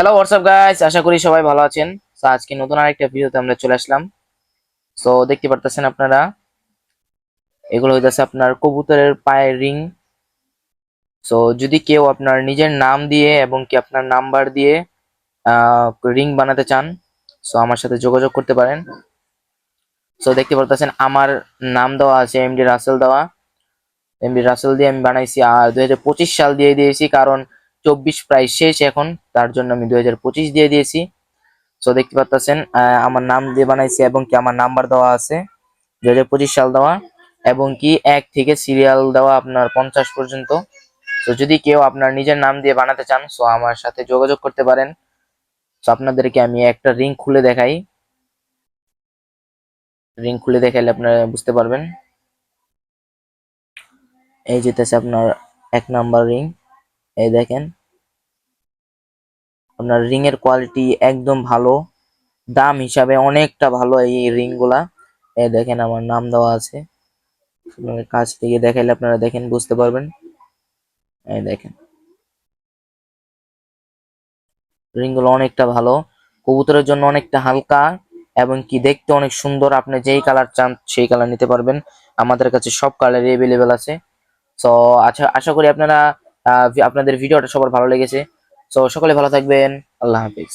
Hello WhatsApp guys আশা করি সবাই ভালো আছেন। তো আজকে নতুন আরেকটা ভিডিওতে আমরা চলে আসলাম। তো দেখতে পারতেছেন আপনারা? এগুলো হইতাছে আপনার কবুতরের পায়ের রিং। সো যদি কেউ আপনার নিজের নাম দিয়ে এবং কি আপনার নাম্বার দিয়ে রিং বানাতে চান সো আমার সাথে যোগাযোগ করতে পারেন। সো দেখতে পারতেছেন, আমার নাম দেওয়া আছে এমডি রাসেল দেওয়া। এমডি রাসেল দিয়ে আমি বানাইছি আর দুই হাজার পঁচিশ সাল দিয়ে দিয়েছি, কারণ চব্বিশ প্রায় শেষ এখন। তার জন্য আমি দুই হাজার পঁচিশ দিয়ে দিয়েছি। সো দেখতে পাচ্ছেন আমার নাম দিয়ে বানাইছি এবং কি আমার নাম্বার দেওয়া আছে, দুই হাজার পঁচিশ সাল দেওয়া, এবং কি এক থেকে সিরিয়াল দেওয়া আপনার পঞ্চাশ পর্যন্ত। তো যদি কেউ আপনার নিজের নাম দিয়ে বানাতে চান সো আমার সাথে যোগাযোগ করতে পারেন। তো আপনাদেরকে আমি একটা রিং খুলে দেখাই। রিং খুলে দেখাইলে আপনারা বুঝতে পারবেন। এই যেতেছে আপনার এক নাম্বার রিং এই দেখেন। আপনার রিং এর কোয়ালিটি একদম ভালো। দাম হিসাবে অনেকটা ভালো এই রিংগুলা এই দেখেন আমার নাম দেওয়া আছে। আপনাদের কাছ থেকে দেখাইলে আপনারা দেখেন, বুঝতে পারবেন। এই দেখেন। রিংগুলো অনেকটা ভালো। কবুতরের জন্য অনেকটা হালকা এবং কি দেখতে অনেক সুন্দর। আপনি যেই কালার চান সেই কালার নিতে পারবেন। আমাদের কাছে সব কালার এভেলেবেল আছে। তো আচ্ছা আশা করি আপনারা আপনাদের ভিডিওটা সবার ভালো লেগেছে। তো সকলে ভালো থাকবেন। আল্লাহ হাফিজ।